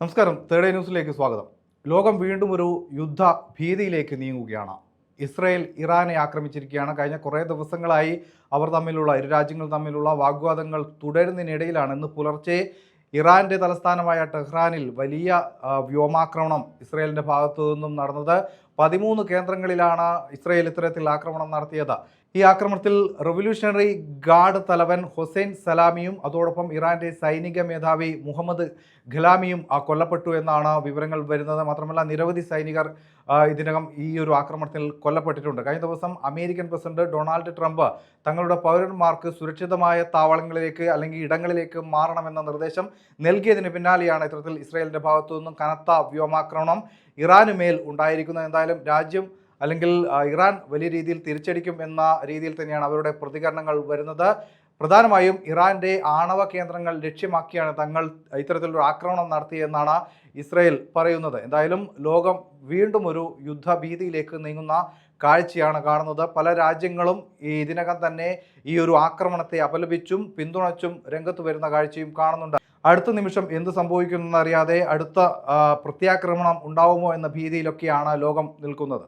നമസ്കാരം. തേർഡ് ന്യൂസിലേക്ക് സ്വാഗതം. ലോകം വീണ്ടും ഒരു യുദ്ധ ഭീതിയിലേക്ക് നീങ്ങുകയാണ്. ഇസ്രയേൽ ഇറാനെ ആക്രമിച്ചിരിക്കുകയാണ്. കഴിഞ്ഞ കുറേ ദിവസങ്ങളായി അവർ തമ്മിലുള്ള ഇരു രാജ്യങ്ങൾ തമ്മിലുള്ള വാഗ്വാദങ്ങൾ തുടരുന്നതിനിടയിലാണ് ഇന്ന് പുലർച്ചെ ഇറാന്റെ തലസ്ഥാനമായ ടെഹ്റാനിൽ വലിയ വ്യോമാക്രമണം ഇസ്രയേലിന്റെ ഭാഗത്തു നിന്നും നടന്നത്. പതിമൂന്ന് കേന്ദ്രങ്ങളിലാണ് ഇസ്രയേൽ ഇത്തരത്തിൽ ആക്രമണം നടത്തിയത്. ഈ ആക്രമണത്തിൽ റവല്യൂഷണറി ഗാർഡ് തലവൻ ഹുസൈൻ സലാമിയും അതോടൊപ്പം ഇറാന്റെ സൈനിക മേധാവി മുഹമ്മദ് ഖലാമിയും കൊല്ലപ്പെട്ടു എന്നാണ് വിവരങ്ങൾ വരുന്നത്. മാത്രമല്ല നിരവധി സൈനികർ ഇതിനകം ഈ ഒരു ആക്രമണത്തിൽ കൊല്ലപ്പെട്ടിട്ടുണ്ട്. കഴിഞ്ഞ ദിവസം അമേരിക്കൻ പ്രസിഡന്റ് ഡൊണാൾഡ് ട്രംപ് തങ്ങളുടെ പൗരന്മാർക്ക് സുരക്ഷിതമായ താവളങ്ങളിലേക്ക് അല്ലെങ്കിൽ ഇടങ്ങളിലേക്ക് മാറണമെന്ന നിർദ്ദേശം നൽകിയതിന് പിന്നാലെയാണ് ഇത്തരത്തിൽ ഇസ്രായേലിന്റെ ഭാഗത്തു നിന്നും കനത്ത വ്യോമാക്രമണം ഇറാനുമേൽ ഉണ്ടായിരിക്കുന്നത്. എന്തായാലും രാജ്യം അല്ലെങ്കിൽ ഇറാൻ വലിയ രീതിയിൽ തിരിച്ചടിക്കും എന്ന രീതിയിൽ തന്നെയാണ് അവരുടെ പ്രതികരണങ്ങൾ വരുന്നത്. പ്രധാനമായും ഇറാന്റെ ആണവ കേന്ദ്രങ്ങൾ ലക്ഷ്യമാക്കിയാണ് തങ്ങൾ ഇത്തരത്തിലൊരു ആക്രമണം നടത്തിയെന്നാണ് ഇസ്രയേൽ പറയുന്നത്. എന്തായാലും ലോകം വീണ്ടും ഒരു യുദ്ധഭീതിയിലേക്ക് നീങ്ങുന്ന കാഴ്ചയാണ് കാണുന്നത്. പല രാജ്യങ്ങളും ഈ ഇതിനകം തന്നെ ഈ ഒരു ആക്രമണത്തെ അപലപിച്ചും പിന്തുണച്ചും രംഗത്ത് വരുന്ന കാഴ്ചയും കാണുന്നുണ്ട്. അടുത്ത നിമിഷം എന്ത് സംഭവിക്കുമെന്നറിയാതെ അടുത്ത പ്രത്യാക്രമണം ഉണ്ടാവുമോ എന്ന ഭീതിയിലൊക്കെയാണ് ലോകം നിൽക്കുന്നത്.